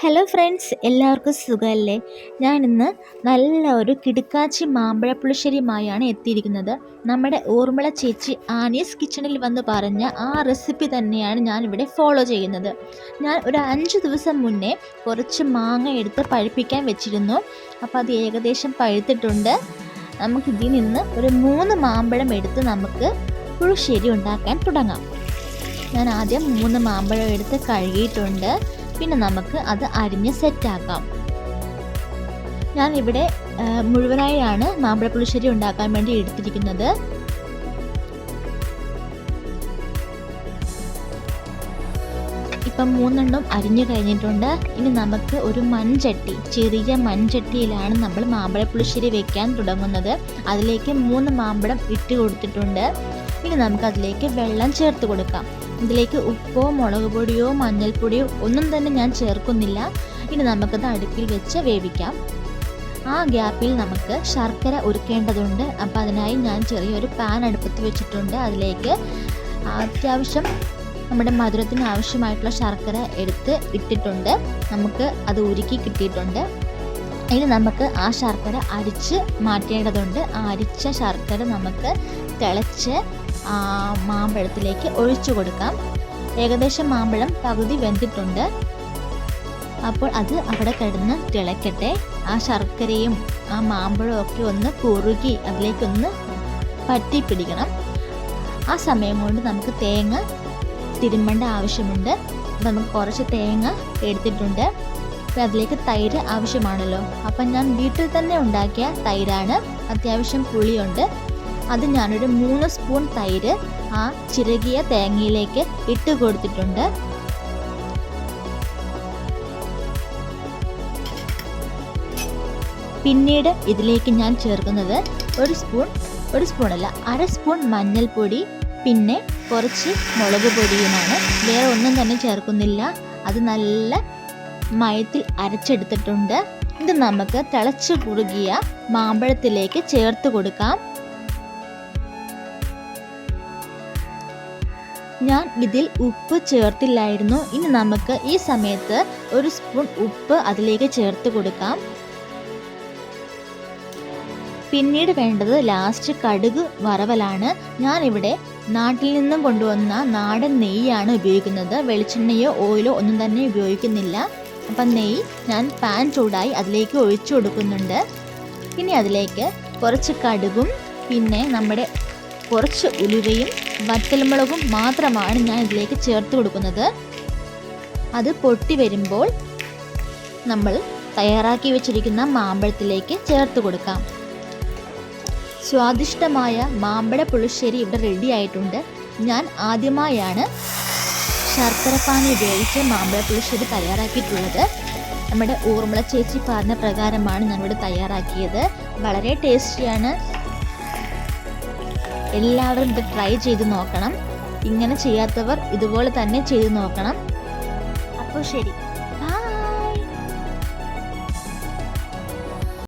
Hello friends എല്ലാവർക്കും സുഖമല്ലേ? ഞാനിന്ന് നല്ല ഒരു കിടുക്കാച്ചി മാമ്പഴ പുളിശ്ശേരിയുമായാണ് എത്തിയിരിക്കുന്നത്. നമ്മുടെ ഓർമ്മള ചേച്ചി ആനീസ് കിച്ചണിൽ വന്ന് പറഞ്ഞ ആ റെസിപ്പി തന്നെയാണ് ഞാനിവിടെ ഫോളോ ചെയ്യുന്നത്. ഞാൻ ഒരു അഞ്ച് ദിവസം മുന്നേ കുറച്ച് മാങ്ങ എടുത്ത് പഴുപ്പിക്കാൻ വെച്ചിരുന്നു. അപ്പോൾ അത് ഏകദേശം പഴുത്തിട്ടുണ്ട്. നമുക്കിതിൽ നിന്ന് ഒരു മൂന്ന് മാമ്പഴം എടുത്ത് നമുക്ക് പുളിശ്ശേരി ഉണ്ടാക്കാൻ തുടങ്ങാം. ഞാൻ ആദ്യം മൂന്ന് മാമ്പഴം എടുത്ത് കഴുകിയിട്ടുണ്ട്. പിന്നെ നമുക്ക് അത് അരിഞ്ഞ് സെറ്റാക്കാം. ആ, മുഴുവനായാണ് മാമ്പഴപ്പുളിശ്ശേരി ഉണ്ടാക്കാൻ വേണ്ടി എടുത്തിരിക്കുന്നത്. ഇപ്പം മൂന്നെണ്ണം അരിഞ്ഞു കഴിഞ്ഞിട്ടുണ്ട്. ഇനി നമുക്ക് ഒരു മൺചട്ടി ചെറിയ മൺചട്ടിയിലാണ് നമ്മൾ മാമ്പഴ പുളിശ്ശേരി വെക്കാൻ തുടങ്ങുന്നത്. അതിലേക്ക് മൂന്ന് മാമ്പഴം ഇട്ട് കൊടുത്തിട്ടുണ്ട്. ഇനി നമുക്ക് അതിലേക്ക് വെള്ളം ചേർത്ത് കൊടുക്കാം. ഇതിലേക്ക് ഉപ്പോ മുളക് പൊടിയോ മഞ്ഞൾപ്പൊടിയോ ഒന്നും തന്നെ ഞാൻ ചേർക്കുന്നില്ല. ഇനി നമുക്കത് അടുപ്പിൽ വെച്ച് വേവിക്കാം. ആ ഗ്യാപ്പിൽ നമുക്ക് ശർക്കര ഉരുക്കേണ്ടതുണ്ട് അപ്പോൾ അതിനായി ഞാൻ ചെറിയൊരു പാൻ അടുപ്പത്ത് വെച്ചിട്ടുണ്ട്. അതിലേക്ക് അത്യാവശ്യം നമ്മുടെ മധുരത്തിന് ആവശ്യമായിട്ടുള്ള ശർക്കര എടുത്ത് ഇട്ടിട്ടുണ്ട്. നമുക്ക് അത് ഉരുക്കി കിട്ടിയിട്ടുണ്ട്. ഇനി നമുക്ക് ആ ശർക്കര അരിച്ച് മാറ്റേണ്ടതുണ്ട്. ആ അരിച്ച ശർക്കര നമുക്ക് തിളച്ച് മാമ്പഴത്തിലേക്ക് ഒഴിച്ചു കൊടുക്കാം. ഏകദേശം മാമ്പഴം പകുതി വെന്തിട്ടുണ്ട്. അപ്പോൾ അത് അവിടെ കിടന്ന് തിളക്കട്ടെ. ആ ശർക്കരയും ആ മാമ്പഴവും ഒക്കെ ഒന്ന് കുറുകി അതിലേക്കൊന്ന് പറ്റി പിടിക്കണം ആ സമയം കൊണ്ട് നമുക്ക് തേങ്ങ തിരുമ്മേണ്ട ആവശ്യമുണ്ട്. അപ്പം നമുക്ക് കുറച്ച് തേങ്ങ എടുത്തിട്ടുണ്ട്. അപ്പോൾ അതിലേക്ക് തൈര് ആവശ്യമാണല്ലോ. അപ്പം ഞാൻ വീട്ടിൽ തന്നെ ഉണ്ടാക്കിയ തൈരാണ്. അത്യാവശ്യം പുളിയുണ്ട്. അത് ഞാനൊരു മൂന്ന് സ്പൂൺ തൈര് ആ ചിരകിയ തേങ്ങയിലേക്ക് ഇട്ട് കൊടുത്തിട്ടുണ്ട്. പിന്നീട് ഇതിലേക്ക് ഞാൻ ചേർക്കുന്നത് ഒരു സ്പൂൺ ഒരു സ്പൂൺ അല്ല അര സ്പൂൺ മഞ്ഞൾപ്പൊടി പിന്നെ കുറച്ച് മുളക് പൊടിയുമാണ്. വേറെ ഒന്നും തന്നെ ചേർക്കുന്നില്ല. അത് നല്ല മയത്തിൽ അരച്ചെടുത്തിട്ടുണ്ട്. ഇത് നമുക്ക് തിളച്ച് കുറുകിയ മാമ്പഴത്തിലേക്ക് ചേർത്ത് കൊടുക്കാം. ഞാൻ ഇതിൽ ഉപ്പ് ചേർത്തില്ലായിരുന്നു. ഇനി നമുക്ക് ഈ സമയത്ത് ഒരു സ്പൂൺ ഉപ്പ് അതിലേക്ക് ചേർത്ത് കൊടുക്കാം. പിന്നീട് വേണ്ടത് ലാസ്റ്റ് കടുക് വറവലാണ്. ഞാനിവിടെ നാട്ടിൽ നിന്നും കൊണ്ടുവന്ന നാടൻ നെയ്യാണ് ഉപയോഗിക്കുന്നത്. വെളിച്ചെണ്ണയോ ഓയിലോ ഒന്നും തന്നെ ഉപയോഗിക്കുന്നില്ല. അപ്പം നെയ്യ് ഞാൻ പാൻ ചൂടായി അതിലേക്ക് ഒഴിച്ചു കൊടുക്കുന്നുണ്ട്. ഇനി അതിലേക്ക് കുറച്ച് കടുകും പിന്നെ നമ്മുടെ കുറച്ച് ഉലുവയും വറ്റൽമുളകും മാത്രമാണ് ഞാൻ ഇതിലേക്ക് ചേർത്ത് കൊടുക്കുന്നത്. അത് പൊട്ടി വരുമ്പോൾ നമ്മൾ തയ്യാറാക്കി വെച്ചിരിക്കുന്ന മാമ്പഴത്തിലേക്ക് ചേർത്ത് കൊടുക്കാം. സ്വാദിഷ്ടമായ മാമ്പഴ പുളിശ്ശേരി ഇവിടെ റെഡി ആയിട്ടുണ്ട്. ഞാൻ ആദ്യമായാണ് ശർക്കരപ്പാനി ഉപയോഗിച്ച് മാമ്പഴ പുളിശ്ശേരി തയ്യാറാക്കിയിട്ടുള്ളത്. നമ്മുടെ ഊർമിള ചേച്ചി പറഞ്ഞ പ്രകാരമാണ് ഞാനിവിടെ തയ്യാറാക്കിയത്. വളരെ ടേസ്റ്റിയാണ് എല്ലാവരും ഇത് ട്രൈ ചെയ്ത് നോക്കണം. ഇങ്ങനെ ചെയ്യാത്തവർ ഇതുപോലെ തന്നെ ചെയ്ത് നോക്കണം. അപ്പോൾ ശരി.